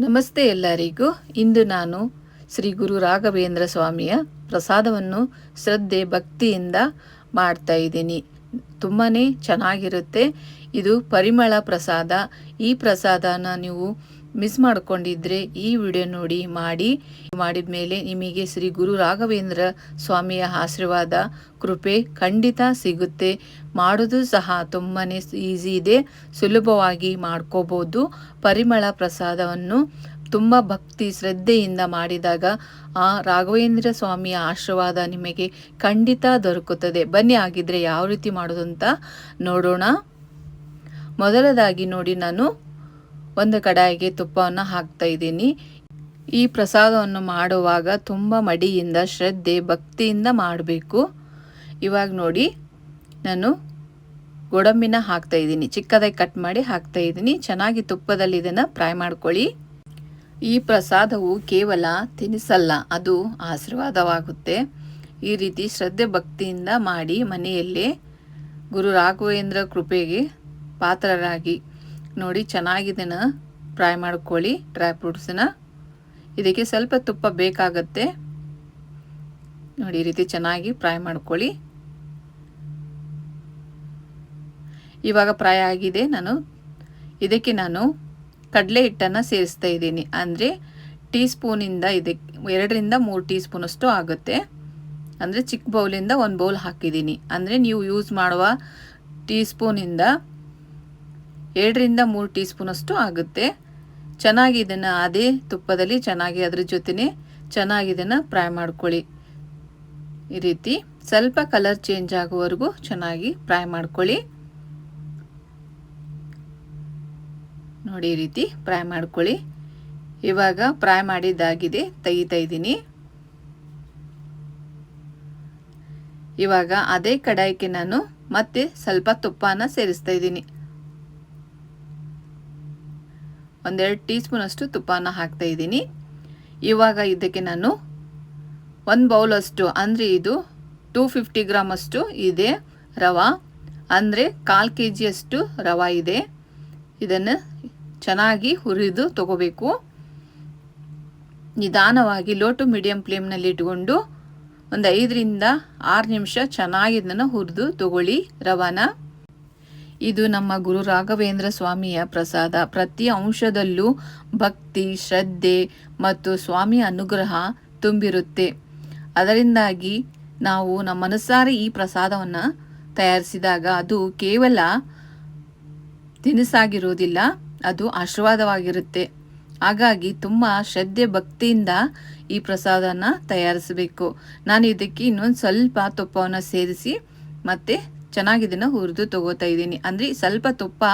ನಮಸ್ತೆ ಎಲ್ಲರಿಗೂ. ಇಂದು ನಾನು ಶ್ರೀ ಗುರು ರಾಘವೇಂದ್ರ ಸ್ವಾಮಿಯ ಪ್ರಸಾದವನ್ನು ಶ್ರದ್ಧೆ, ಭಕ್ತಿಯಿಂದ ಮಾಡ್ತಾ ಇದ್ದೀನಿ. ತುಂಬಾ ಚೆನ್ನಾಗಿರುತ್ತೆ. ಇದು ಪರಿಮಳ ಪ್ರಸಾದ. ಈ ಪ್ರಸಾದನ ನೀವು ಮಿಸ್ ಮಾಡ್ಕೊಂಡಿದ್ರೆ ಈ ವಿಡಿಯೋ ನೋಡಿ ಮಾಡಿ. ಮಾಡಿದ ಮೇಲೆ ನಿಮಗೆ ಶ್ರೀ ಗುರು ರಾಘವೇಂದ್ರ ಸ್ವಾಮಿಯ ಆಶೀರ್ವಾದ, ಕೃಪೆ ಖಂಡಿತ ಸಿಗುತ್ತೆ. ಮಾಡೋದು ಸಹ ತುಂಬಾ ಈಸಿ ಇದೆ. ಸುಲಭವಾಗಿ ಮಾಡ್ಕೋಬೋದು. ಪರಿಮಳ ಪ್ರಸಾದವನ್ನು ತುಂಬ ಭಕ್ತಿ ಶ್ರದ್ಧೆಯಿಂದ ಮಾಡಿದಾಗ ಆ ರಾಘವೇಂದ್ರ ಸ್ವಾಮಿಯ ಆಶೀರ್ವಾದ ನಿಮಗೆ ಖಂಡಿತ ದೊರಕುತ್ತದೆ. ಬನ್ನಿ ಆಗಿದ್ರೆ ಯಾವ ರೀತಿ ಮಾಡೋದು ಅಂತ ನೋಡೋಣ. ಮೊದಲದಾಗಿ ನೋಡಿ ನಾನು. ಒಂದು ಕಡಾಯಿಗೆ ತುಪ್ಪವನ್ನು ಹಾಕ್ತಾ ಇದ್ದೀನಿ. ಈ ಪ್ರಸಾದವನ್ನು ಮಾಡುವಾಗ ತುಂಬ ಮಡಿಯಿಂದ, ಶ್ರದ್ಧೆ, ಭಕ್ತಿಯಿಂದ ಮಾಡಬೇಕು. ಇವಾಗ ನೋಡಿ, ನಾನು ಗೋಡಂಬಿನ ಹಾಕ್ತಾ ಇದ್ದೀನಿ. ಚಿಕ್ಕದಾಗಿ ಕಟ್ ಮಾಡಿ ಹಾಕ್ತಾ ಇದ್ದೀನಿ. ಚೆನ್ನಾಗಿ ತುಪ್ಪದಲ್ಲಿ ಇದನ್ನು ಫ್ರೈ ಮಾಡ್ಕೊಳ್ಳಿ. ಈ ಪ್ರಸಾದವು ಕೇವಲ ತಿನಿಸಲ್ಲ, ಅದು ಆಶೀರ್ವಾದವಾಗುತ್ತೆ. ಈ ರೀತಿ ಶ್ರದ್ಧೆ, ಭಕ್ತಿಯಿಂದ ಮಾಡಿ ಮನೆಯಲ್ಲೇ ಗುರು ರಾಘವೇಂದ್ರ ಕೃಪೆಗೆ ಪಾತ್ರರಾಗಿ ನೋಡಿ ಚೆನ್ನಾಗಿದೆನ ಫ್ರೈ ಮಾಡ್ಕೊಳ್ಳಿ, ಡ್ರೈ ಫ್ರೂಟ್ಸನ್ನ. ಇದಕ್ಕೆ ಸ್ವಲ್ಪ ತುಪ್ಪ ಬೇಕಾಗತ್ತೆ. ನೋಡಿ, ಈ ರೀತಿ ಚೆನ್ನಾಗಿ ಫ್ರೈ ಮಾಡ್ಕೊಳ್ಳಿ. ಇವಾಗ ಫ್ರೈ ಆಗಿದೆ ನಾನು. ಇದಕ್ಕೆ ನಾನು ಕಡಲೆ ಹಿಟ್ಟನ್ನು ಸೇರಿಸ್ತಾ ಇದ್ದೀನಿ. ಅಂದರೆ ಟೀ ಸ್ಪೂನಿಂದ ಇದಕ್ಕೆ ಎರಡರಿಂದ ಮೂರು ಟೀ ಸ್ಪೂನಷ್ಟು ಆಗುತ್ತೆ. ಅಂದರೆ ಚಿಕ್ಕ ಬೌಲಿಂದ ಒಂದು ಬೌಲ್ ಹಾಕಿದ್ದೀನಿ. ಅಂದರೆ ನೀವು ಯೂಸ್ ಮಾಡುವ ಟೀ ಸ್ಪೂನಿಂದ ಎರಡರಿಂದ ಮೂರು ಟೀ ಸ್ಪೂನಷ್ಟು ಆಗುತ್ತೆ. ಚೆನ್ನಾಗಿ ಇದನ್ನು ಅದೇ ತುಪ್ಪದಲ್ಲಿ ಚೆನ್ನಾಗಿ ಅದ್ರ ಜೊತೆನೆ ಚೆನ್ನಾಗಿ ಇದನ್ನು ಫ್ರೈ ಮಾಡ್ಕೊಳ್ಳಿ. ಈ ರೀತಿ ಸ್ವಲ್ಪ ಕಲರ್ ಚೇಂಜ್ ಆಗುವವರೆಗೂ ಚೆನ್ನಾಗಿ ಫ್ರೈ ಮಾಡ್ಕೊಳ್ಳಿ. ನೋಡಿ ಈ ರೀತಿ ಫ್ರೈ ಮಾಡ್ಕೊಳ್ಳಿ. ಇವಾಗ ಫ್ರೈ ಮಾಡಿದ್ದಾಗಿದೆ, ತೆಗಿತಾ ಇದ್ದೀನಿ. ಇವಾಗ ಅದೇ ಕಡಾಯಿಗೆ ನಾನು ಮತ್ತೆ ಸ್ವಲ್ಪ ತುಪ್ಪನ ಸೇರಿಸ್ತಾ ಇದ್ದೀನಿ. ಒಂದೆರಡು ಟೀ ಸ್ಪೂನಷ್ಟು ತುಪ್ಪನ ಹಾಕ್ತಾ ಇದ್ದೀನಿ. ಇವಾಗ ಇದಕ್ಕೆ ನಾನು ಒಂದು ಬೌಲಷ್ಟು ಅಂದರೆ ಇದು ಟೂ ಫಿಫ್ಟಿ ಗ್ರಾಮಷ್ಟು ಇದೆ ರವೆ, ಅಂದರೆ ಕಾಲು ಕೆ ಜಿಯಷ್ಟು ರವೆ ಇದೆ. ಇದನ್ನು ಚೆನ್ನಾಗಿ ಹುರಿದು ತಗೋಬೇಕು. ನಿಧಾನವಾಗಿ ಲೋ ಟು ಮೀಡಿಯಂ ಫ್ಲೇಮ್ನಲ್ಲಿ ಇಟ್ಕೊಂಡು ಒಂದು ಐದರಿಂದ ಆರು ನಿಮಿಷ ಚೆನ್ನಾಗಿ ಇದನ್ನು ಹುರಿದು ತಗೊಳ್ಳಿ ರವಾನ. ಇದು ನಮ್ಮ ಗುರು ರಾಘವೇಂದ್ರ ಸ್ವಾಮಿಯ ಪ್ರಸಾದ. ಪ್ರತಿ ಅಂಶದಲ್ಲೂ ಭಕ್ತಿ, ಶ್ರದ್ಧೆ ಮತ್ತು ಸ್ವಾಮಿಯ ಅನುಗ್ರಹ ತುಂಬಿರುತ್ತೆ. ಅದರಿಂದಾಗಿ ನಾವು ನಮ್ಮ ಮನಸ್ಸಾರೆ ಈ ಪ್ರಸಾದವನ್ನು ತಯಾರಿಸಿದಾಗ ಅದು ಕೇವಲ ತಿನಿಸಾಗಿರುವುದಿಲ್ಲ, ಅದು ಆಶೀರ್ವಾದವಾಗಿರುತ್ತೆ. ಹಾಗಾಗಿ ತುಂಬ ಶ್ರದ್ಧೆ, ಭಕ್ತಿಯಿಂದ ಈ ಪ್ರಸಾದನ ತಯಾರಿಸಬೇಕು. ನಾನು ಇದಕ್ಕೆ ಇನ್ನೊಂದು ಸ್ವಲ್ಪ ತುಪ್ಪವನ್ನು ಸೇರಿಸಿ ಮತ್ತೆ ಚೆನ್ನಾಗಿ ಇದನ್ನು ಹುರಿದು ತಗೋತಾ ಇದ್ದೀನಿ. ಅಂದರೆ ಸ್ವಲ್ಪ ತುಪ್ಪ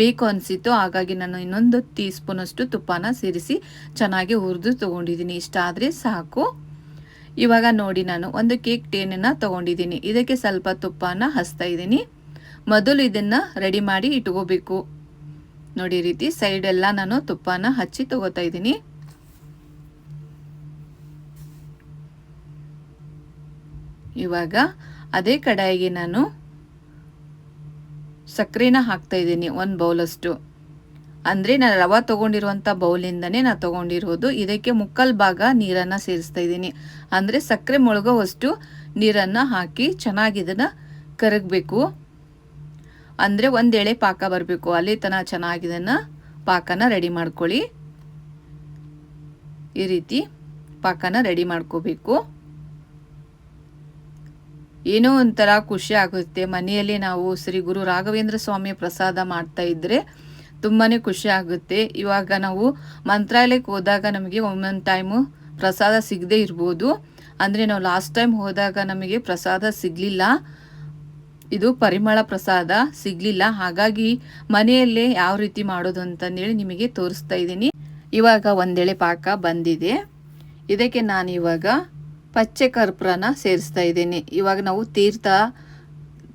ಬೇಕು ಅನಿಸಿತ್ತು, ಹಾಗಾಗಿ ನಾನು ಇನ್ನೊಂದು ಟೀ ಸ್ಪೂನಷ್ಟು ತುಪ್ಪನ ಸೇರಿಸಿ ಚೆನ್ನಾಗಿ ಹುರಿದು ತೊಗೊಂಡಿದ್ದೀನಿ. ಇಷ್ಟ ಆದರೆ ಸಾಕು. ಇವಾಗ ನೋಡಿ ನಾನು, ಒಂದು ಕೇಕ್ ಟೇನನ್ನು ತೊಗೊಂಡಿದ್ದೀನಿ. ಇದಕ್ಕೆ ಸ್ವಲ್ಪ ತುಪ್ಪನ ಹಚ್ತಾ ಇದ್ದೀನಿ. ಮೊದಲು ಇದನ್ನು ರೆಡಿ ಮಾಡಿ ಇಟ್ಕೋಬೇಕು. ನೋಡಿ ರೀತಿ ಸೈಡೆಲ್ಲ ನಾನು ತುಪ್ಪನ ಹಚ್ಚಿ ತಗೋತಾ ಇದ್ದೀನಿ. ಇವಾಗ ಅದೇ ಕಡಾಯಿಗೆ ನಾನು ಸಕ್ಕರೆನ ಹಾಕ್ತಾ ಇದ್ದೀನಿ, ಒಂದು ಬೌಲಷ್ಟು. ಅಂದರೆ ನಾನು ರವೆ ತೊಗೊಂಡಿರುವಂಥ ಬೌಲಿಂದನೇ ನಾನು ತೊಗೊಂಡಿರೋದು. ಇದಕ್ಕೆ ಮುಕ್ಕಲ್ ಭಾಗ ನೀರನ್ನು ಸೇರಿಸ್ತಾ ಇದ್ದೀನಿ. ಅಂದರೆ ಸಕ್ಕರೆ ಮುಳುಗೋವಷ್ಟು ನೀರನ್ನು ಹಾಕಿ ಚೆನ್ನಾಗಿ ಇದನ್ನು ಕರಗಬೇಕು. ಅಂದರೆ ಒಂದು ಎಳೆ ಪಾಕ ಬರಬೇಕು. ಅಲ್ಲಿ ತನಕ ಚೆನ್ನಾಗಿದನ್ನು ಪಾಕನ ರೆಡಿ ಮಾಡ್ಕೊಳ್ಳಿ. ಈ ರೀತಿ ಪಾಕನ ರೆಡಿ ಮಾಡ್ಕೋಬೇಕು. ಏನೋ ಒಂಥರ ಖುಷಿ ಆಗುತ್ತೆ. ಮನೆಯಲ್ಲಿ ನಾವು ಶ್ರೀ ಗುರು ರಾಘವೇಂದ್ರ ಸ್ವಾಮಿ ಪ್ರಸಾದ ಮಾಡ್ತಾ ಇದ್ರೆ ತುಂಬಾ ಖುಷಿ ಆಗುತ್ತೆ. ಇವಾಗ ನಾವು ಮಂತ್ರಾಲಯಕ್ಕೆ ಹೋದಾಗ ನಮಗೆ ಒಂದೊಂದು ಟೈಮು ಪ್ರಸಾದ ಸಿಗದೇ ಇರ್ಬೋದು. ಅಂದರೆ ನಾವು ಲಾಸ್ಟ್ ಟೈಮ್ ಹೋದಾಗ ನಮಗೆ ಪ್ರಸಾದ ಸಿಗಲಿಲ್ಲ. ಇದು ಪರಿಮಳ ಪ್ರಸಾದ ಸಿಗಲಿಲ್ಲ. ಹಾಗಾಗಿ ಮನೆಯಲ್ಲೇ ಯಾವ ರೀತಿ ಮಾಡೋದು ಅಂತಂದೇಳಿ ನಿಮಗೆ ತೋರಿಸ್ತಾ ಇದ್ದೀನಿ. ಇವಾಗ ಒಂದೆಳೆ ಪಾಕ ಬಂದಿದೆ. ಇದಕ್ಕೆ ನಾನು ಇವಾಗ ಪಚ್ಚೆ ಕರ್ಪೂರನ ಸೇರಿಸ್ತಾ ಇದ್ದೀನಿ. ಇವಾಗ ನಾವು ತೀರ್ಥ,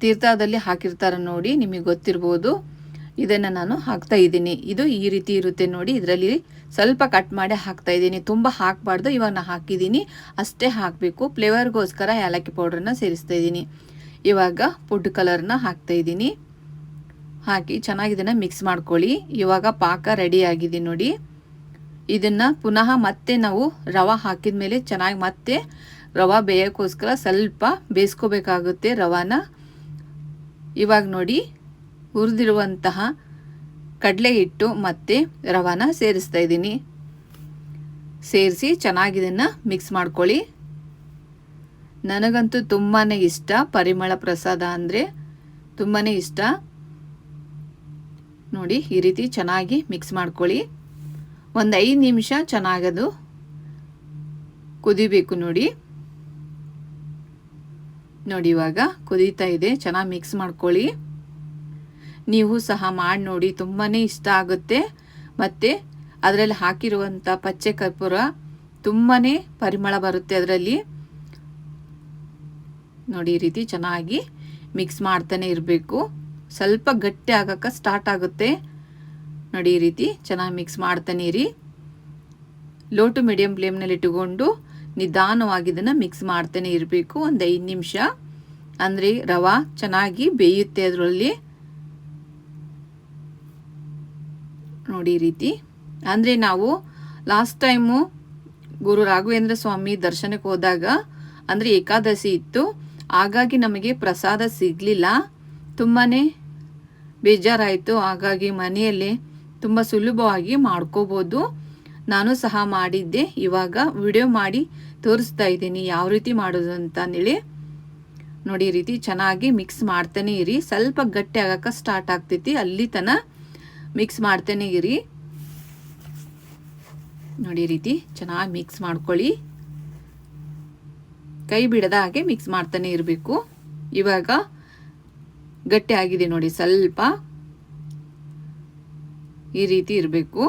ತೀರ್ಥದಲ್ಲಿ ಹಾಕಿರ್ತಾರೆ ನೋಡಿ ನಿಮಗೆ ಗೊತ್ತಿರ್ಬೋದು. ಇದನ್ನು ನಾನು ಹಾಕ್ತಾ ಇದ್ದೀನಿ. ಇದು ಈ ರೀತಿ ಇರುತ್ತೆ ನೋಡಿ, ಇದರಲ್ಲಿ ಸ್ವಲ್ಪ ಕಟ್ ಮಾಡಿ ಹಾಕ್ತಾ ಇದ್ದೀನಿ. ತುಂಬ ಹಾಕಬಾರ್ದು, ಇವಾಗ ನಾನು ಹಾಕಿದ್ದೀನಿ. ಅಷ್ಟೇ ಹಾಕಬೇಕು. ಫ್ಲೇವರ್ಗೋಸ್ಕರ ಏಲಕ್ಕಿ ಪೌಡ್ರನ್ನ ಸೇರಿಸ್ತಾ ಇದ್ದೀನಿ. ಇವಾಗ ಫುಡ್ ಕಲರ್ನ ಹಾಕ್ತಾ ಇದ್ದೀನಿ. ಹಾಕಿ ಚೆನ್ನಾಗಿ ಇದನ್ನು ಮಿಕ್ಸ್ ಮಾಡ್ಕೊಳ್ಳಿ. ಇವಾಗ ಪಾಕ ರೆಡಿ ಆಗಿದೆ ನೋಡಿ. ಇದನ್ನು ಪುನಃ ಮತ್ತೆ ನಾವು ರವೆ ಹಾಕಿದ ಮೇಲೆ ಚೆನ್ನಾಗಿ ಮತ್ತೆ ರವೆ ಬೇಯೋಕ್ಕೋಸ್ಕರ ಸ್ವಲ್ಪ ಬೇಯಿಸ್ಕೋಬೇಕಾಗುತ್ತೆ ರವಾನ. ಇವಾಗ ನೋಡಿ, ಹುರಿದಿರುವಂತಹ ಕಡಲೆ ಹಿಟ್ಟು ಮತ್ತು ರವಾನ ಸೇರಿಸ್ತಾ ಇದ್ದೀನಿ. ಸೇರಿಸಿ ಚೆನ್ನಾಗಿ ಇದನ್ನು ಮಿಕ್ಸ್ ಮಾಡ್ಕೊಳ್ಳಿ. ನನಗಂತೂ ತುಂಬಾ ಇಷ್ಟ ಪರಿಮಳ ಪ್ರಸಾದ ಅಂದರೆ ತುಂಬಾ ಇಷ್ಟ. ನೋಡಿ, ಈ ರೀತಿ ಚೆನ್ನಾಗಿ ಮಿಕ್ಸ್ ಮಾಡ್ಕೊಳ್ಳಿ. ಒಂದು ಐದು ನಿಮಿಷ ಚೆನ್ನಾಗದು. ಕುದಿಬೇಕು ನೋಡಿ. ನೋಡಿ ಇವಾಗ ಕುದೀತಾ ಇದೆ, ಚೆನ್ನಾಗಿ ಮಿಕ್ಸ್ ಮಾಡ್ಕೊಳ್ಳಿ. ನೀವು ಸಹ ಮಾಡಿ ನೋಡಿ ತುಂಬಾ ಇಷ್ಟ ಆಗುತ್ತೆ. ಮತ್ತು ಅದರಲ್ಲಿ ಹಾಕಿರುವಂಥ ಪಚ್ಚೆ ಕರ್ಪೂರ ತುಂಬಾ ಪರಿಮಳ ಬರುತ್ತೆ ಅದರಲ್ಲಿ. ನೋಡಿ ರೀತಿ ಚೆನ್ನಾಗಿ ಮಿಕ್ಸ್ ಮಾಡ್ತಾನೆ ಇರಬೇಕು. ಸ್ವಲ್ಪ ಗಟ್ಟಿ ಆಗಕ್ಕೆ ಸ್ಟಾರ್ಟ್ ಆಗುತ್ತೆ. ನೋಡಿ ಈ ರೀತಿ ಚೆನ್ನಾಗಿ ಮಿಕ್ಸ್ ಮಾಡ್ತಾನೆ ಇರಿ ಲೋ ಟು ಮೀಡಿಯಮ್ ಫ್ಲೇಮ್ನಲ್ಲಿ ಇಟ್ಟುಕೊಂಡು ನಿಧಾನವಾಗಿ ಇದನ್ನು ಮಿಕ್ಸ್ ಮಾಡ್ತಾನೆ ಇರಬೇಕು ಒಂದು ಐದು ನಿಮಿಷ. ಅಂದರೆ ರವ ಚೆನ್ನಾಗಿ ಬೇಯುತ್ತೆ ಅದರಲ್ಲಿ. ನೋಡಿ ರೀತಿ. ಅಂದರೆ ನಾವು ಲಾಸ್ಟ್ ಟೈಮು ಗುರು ರಾಘವೇಂದ್ರ ಸ್ವಾಮಿ ದರ್ಶನಕ್ಕೆ ಹೋದಾಗ ಅಂದರೆ ಏಕಾದಶಿ ಇತ್ತು. ಹಾಗಾಗಿ ನಮಗೆ ಪ್ರಸಾದ ಸಿಗಲಿಲ್ಲ. ತುಂಬಾ ಬೇಜಾರಾಯಿತು. ಹಾಗಾಗಿ ಮನೆಯಲ್ಲೇ ತುಂಬ ಸುಲಭವಾಗಿ ಮಾಡ್ಕೋಬೋದು. ನಾನು ಸಹ ಮಾಡಿದ್ದೆ. ಇವಾಗ ವಿಡಿಯೋ ಮಾಡಿ ತೋರಿಸ್ತಾ ಇದ್ದೀನಿ ಯಾವ ರೀತಿ ಮಾಡೋದು ಅಂತಂದೇಳಿ ನೋಡಿ ರೀತಿ ಚೆನ್ನಾಗಿ ಮಿಕ್ಸ್ ಮಾಡ್ತಾನೆ ಇರಿ. ಸ್ವಲ್ಪ ಗಟ್ಟಿ ಆಗಕ್ಕೆ ಸ್ಟಾರ್ಟ್ ಆಗ್ತೈತಿ. ಅಲ್ಲಿ ತನ ಮಿಕ್ಸ್ ಮಾಡ್ತಾನೆ ಇರಿ. ನೋಡಿ ರೀತಿ ಚೆನ್ನಾಗಿ ಮಿಕ್ಸ್ ಮಾಡ್ಕೊಳ್ಳಿ. ಕೈ ಬಿಡದ ಹಾಗೆ ಮಿಕ್ಸ್ ಮಾಡ್ತಾನೆ ಇರಬೇಕು. ಇವಾಗ ಗಟ್ಟಿ ಆಗಿದೆ ನೋಡಿ, ಸ್ವಲ್ಪ ಈ ರೀತಿ ಇರಬೇಕು.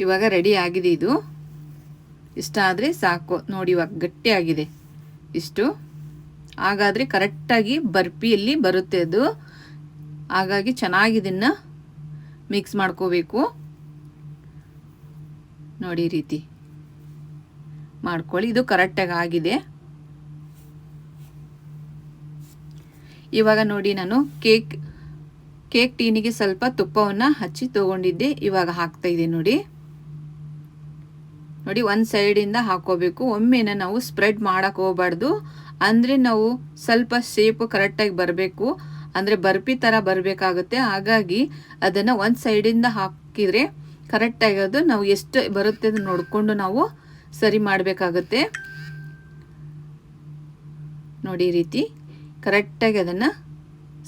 ಇವಾಗ ರೆಡಿ ಆಗಿದೆ ಇದು. ಇಷ್ಟ ಆದರೆ ಸಾಕು. ನೋಡಿ ಇವಾಗ ಗಟ್ಟಿಯಾಗಿದೆ. ಇಷ್ಟು. ಹಾಗಾದರೆ ಕರೆಕ್ಟಾಗಿ ಬರ್ಪಿಯಲ್ಲಿ ಬರುತ್ತೆ ಅದು. ಹಾಗಾಗಿ ಚೆನ್ನಾಗಿ ಇದನ್ನು ಮಿಕ್ಸ್ ಮಾಡ್ಕೋಬೇಕು. ನೋಡಿ ರೀತಿ. ಮಾಡ್ಕೊಳ್ಳಿ. ಇದು ಕರೆಕ್ಟಾಗಿ ಆಗಿದೆ. ಇವಾಗ ನೋಡಿ ನಾನು ಕೇಕ್ ಕೇಕ್ ಟೀನಿಗೆ ಸ್ವಲ್ಪ ತುಪ್ಪವನ್ನು ಹಚ್ಚಿ ತೊಗೊಂಡಿದ್ದೆ. ಇವಾಗ ಹಾಕ್ತಾ ಇದೆ ನೋಡಿ. ನೋಡಿ, ಒಂದು ಸೈಡಿಂದ ಹಾಕೋಬೇಕು. ಒಮ್ಮೆನ ನಾವು ಸ್ಪ್ರೆಡ್ ಮಾಡೋಕೆ ಹೋಗ್ಬಾರ್ದು. ಅಂದರೆ ನಾವು ಸ್ವಲ್ಪ ಶೇಪು ಕರೆಕ್ಟಾಗಿ ಬರಬೇಕು. ಅಂದರೆ ಬರ್ಪಿ ಥರ ಬರಬೇಕಾಗುತ್ತೆ. ಹಾಗಾಗಿ ಅದನ್ನು ಒಂದು ಸೈಡಿಂದ ಹಾಕಿದರೆ ಕರೆಕ್ಟಾಗಿ ಅದು ನಾವು ಎಷ್ಟು ಬರುತ್ತೆ ಅದನ್ನು ನೋಡಿಕೊಂಡು ನಾವು ಸರಿ ಮಾಡಬೇಕಾಗುತ್ತೆ. ನೋಡಿ ರೀತಿ. ಕರೆಕ್ಟಾಗಿ ಅದನ್ನು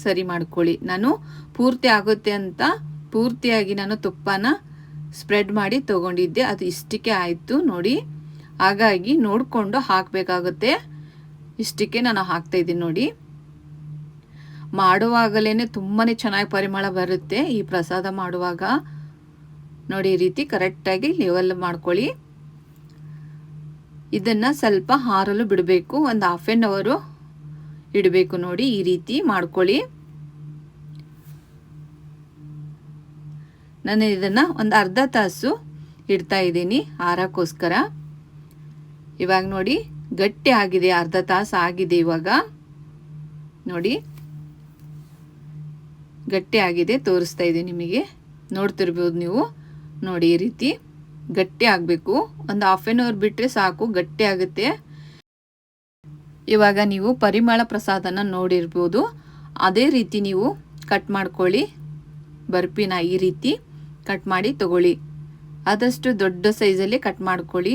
ಸರಿ ಮಾಡ್ಕೊಳ್ಳಿ. ನಾನು ಪೂರ್ತಿ ಆಗುತ್ತೆ ಅಂತ ಪೂರ್ತಿಯಾಗಿ ನಾನು ತುಪ್ಪನ ಸ್ಪ್ರೆಡ್ ಮಾಡಿ ತೊಗೊಂಡಿದ್ದೆ. ಅದು ಇಷ್ಟಕ್ಕೆ ಆಯಿತು ನೋಡಿ. ಹಾಗಾಗಿ ನೋಡಿಕೊಂಡು ಹಾಕಬೇಕಾಗುತ್ತೆ. ಇಷ್ಟಕ್ಕೆ ನಾನು ಹಾಕ್ತಾ ಇದ್ದೀನಿ ನೋಡಿ. ಮಾಡುವಾಗಲೇ ತುಂಬಾ ಚೆನ್ನಾಗಿ ಪರಿಮಳ ಬರುತ್ತೆ. ಈ ಪ್ರಸಾದ ಮಾಡುವಾಗ ನೋಡಿ ಈ ರೀತಿ ಕರೆಕ್ಟಾಗಿ ಲೆವೆಲ್ ಮಾಡ್ಕೊಳ್ಳಿ. ಇದನ್ನು ಸ್ವಲ್ಪ ಹಾರಲು ಬಿಡಬೇಕು. ಒಂದು ಹಾಫ್ ಆನ್ ಅವರು ಇಡಬೇಕು ನೋಡಿ ಈ ರೀತಿ ಮಾಡ್ಕೊಳ್ಳಿ. ನಾನು ಇದನ್ನು ಒಂದು ಅರ್ಧ ತಾಸು ಇಡ್ತಾ ಇದ್ದೀನಿ ಆರಕ್ಕೋಸ್ಕರ. ಇವಾಗ ನೋಡಿ ಗಟ್ಟಿ ಆಗಿದೆ, ಅರ್ಧ ತಾಸು ಆಗಿದೆ ಇವಾಗ. ನೋಡಿ ಗಟ್ಟಿ ಆಗಿದೆ ತೋರಿಸ್ತಾ ಇದೆ ನಿಮಗೆ. ನೋಡ್ತಿರ್ಬೋದು ನೀವು. ನೋಡಿ ಈ ರೀತಿ ಗಟ್ಟಿ ಆಗಬೇಕು. ಒಂದು ಹಾಫ್ ಆನ್ ಅವರ್ ಬಿಟ್ಟರೆ ಸಾಕು, ಗಟ್ಟಿ ಆಗುತ್ತೆ. ಇವಾಗ ನೀವು ಪರಿಮಳ ಪ್ರಸಾದನ ನೋಡಿರ್ಬೋದು. ಅದೇ ರೀತಿ ನೀವು ಕಟ್ ಮಾಡ್ಕೊಳ್ಳಿ. ಬರ್ಪಿನ ಈ ರೀತಿ ಕಟ್ ಮಾಡಿ ತಗೊಳ್ಳಿ. ಆದಷ್ಟು ದೊಡ್ಡ ಸೈಜಲ್ಲಿ ಕಟ್ ಮಾಡ್ಕೊಳ್ಳಿ.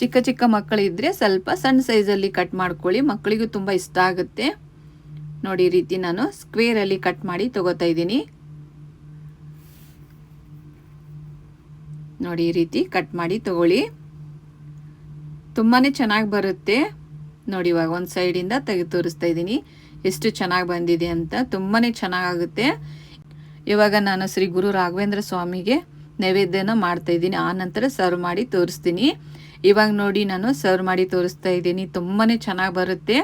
ಚಿಕ್ಕ ಚಿಕ್ಕ ಮಕ್ಕಳಿದ್ರೆ ಸ್ವಲ್ಪ ಸಣ್ಣ ಸೈಜಲ್ಲಿ ಕಟ್ ಮಾಡ್ಕೊಳ್ಳಿ. ಮಕ್ಕಳಿಗೂ ತುಂಬ ಇಷ್ಟ ಆಗುತ್ತೆ. ನೋಡಿ, ಈ ರೀತಿ ನಾನು ಸ್ಕ್ವೇರಲ್ಲಿ ಕಟ್ ಮಾಡಿ ತಗೋತಾ ಇದ್ದೀನಿ. ನೋಡಿ, ಈ ರೀತಿ ಕಟ್ ಮಾಡಿ ತಗೊಳ್ಳಿ. ತುಂಬಾ ಚೆನ್ನಾಗಿ ಬರುತ್ತೆ. ನೋಡಿ, ಇವಾಗ ಒಂದು ಸೈಡಿಂದ ತೆಗೆದು ತೋರಿಸ್ತಾ ಇದ್ದೀನಿ. ಎಷ್ಟು ಚೆನ್ನಾಗಿ ಬಂದಿದೆ ಅಂತ. ತುಂಬಾ ಚೆನ್ನಾಗಾಗುತ್ತೆ. ಇವಾಗ ನಾನು ಶ್ರೀ ಗುರು ರಾಘವೇಂದ್ರ ಸ್ವಾಮಿಗೆ ನೈವೇದ್ಯನ ಮಾಡ್ತಾ ಇದ್ದೀನಿ. ಆ ನಂತರ ಸರ್ವ್ ಮಾಡಿ ತೋರಿಸ್ತೀನಿ. ಇವಾಗ ನೋಡಿ, ನಾನು ಸರ್ವ್ ಮಾಡಿ ತೋರಿಸ್ತಾ ಇದ್ದೀನಿ. ತುಂಬಾ ಚೆನ್ನಾಗಿ ಬರುತ್ತೆ.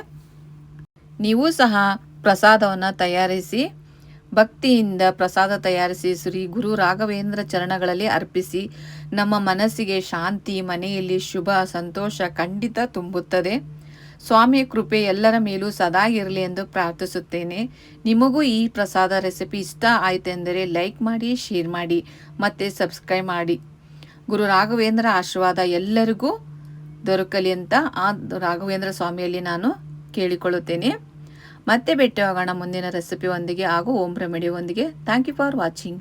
ನೀವು ಸಹ ಪ್ರಸಾದವನ್ನು ತಯಾರಿಸಿ, ಭಕ್ತಿಯಿಂದ ಪ್ರಸಾದ ತಯಾರಿಸಿ, ಶ್ರೀ ಗುರು ರಾಘವೇಂದ್ರ ಚರಣಗಳಲ್ಲಿ ಅರ್ಪಿಸಿ, ನಮ್ಮ ಮನಸ್ಸಿಗೆ ಶಾಂತಿ, ಮನೆಯಲ್ಲಿ ಶುಭ, ಸಂತೋಷ ಖಂಡಿತ ತುಂಬುತ್ತದೆ. ಸ್ವಾಮಿಯ ಕೃಪೆ ಎಲ್ಲರ ಮೇಲೂ ಸದಾ ಇರಲಿ ಎಂದು ಪ್ರಾರ್ಥಿಸುತ್ತೇನೆ. ನಿಮಗೂ ಈ ಪ್ರಸಾದ ರೆಸಿಪಿ ಇಷ್ಟ ಆಯ್ತೆಂದರೆ ಲೈಕ್ ಮಾಡಿ, ಶೇರ್ ಮಾಡಿ, ಮತ್ತು ಸಬ್ಸ್ಕ್ರೈಬ್ ಮಾಡಿ. ಗುರು ರಾಘವೇಂದ್ರ ಆಶೀರ್ವಾದ ಎಲ್ಲರಿಗೂ ದೊರಕಲಿ ಅಂತ ಆ ರಾಘವೇಂದ್ರ ಸ್ವಾಮಿಯಲ್ಲಿ ನಾನು ಕೇಳಿಕೊಳ್ಳುತ್ತೇನೆ. ಮತ್ತೆ ಹೋಗೋಣ ಮುಂದಿನ ರೆಸಿಪಿ ಒಂದಿಗೆ ಹಾಗೂ ಓಂ ರೆಮಿಡಿ ಒಂದಿಗೆ. Thank you for watching